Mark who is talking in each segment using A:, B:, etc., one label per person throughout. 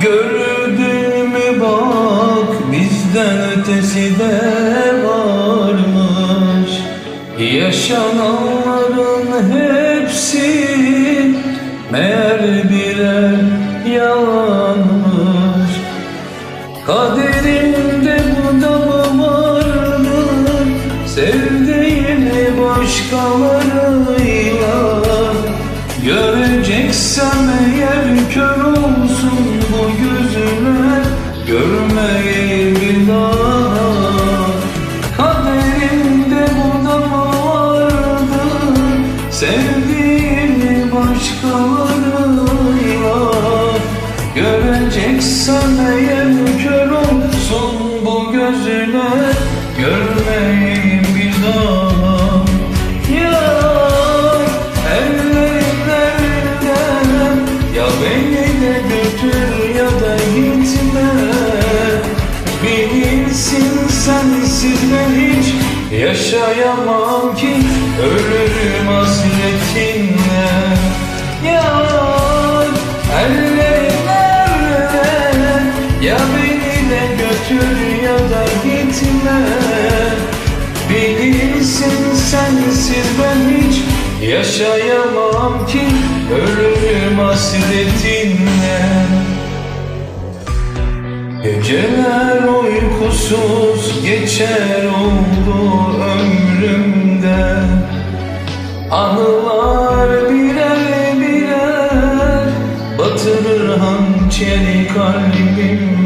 A: Gördün mü bak bizden ötesi de varmış. Yaşananların hepsi meğer birer yalanmış. Kaderinde bu da mı vardı Sevdiğini başkalarıyla. Göreceksem Sevdiğini başkalarıyla Göreceksem eğer kör olsun bu gözüne Görmeyeyim bir daha. Ya ellerinden Ya beni de götür ya da gitme. Bilirsin sensiz ben hiç yaşayamam ki Ölürüm hasretinle götür ya da gitme. Bilirsin sensiz ben hiç yaşayamam ki Ölürüm hasretinle. Geceler uykusuz geçer oldu ömrümde. Anılar birer birer batırır hançeri kalbime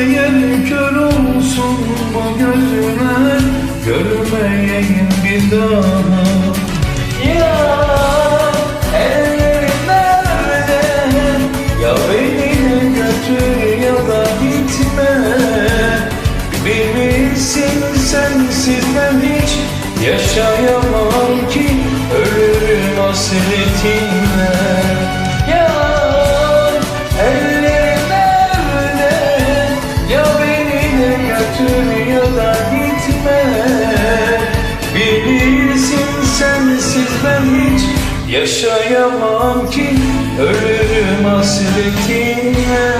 A: Eğer kör olsun bu gözler Görmeyeyim bir daha. Ya ellerim nerede Ya beni de götür ya da gitme. Bilirsin sensiz ben hiç yaşayamam sensiz ben hiç yaşayamam ki. Ölürüm hasretinle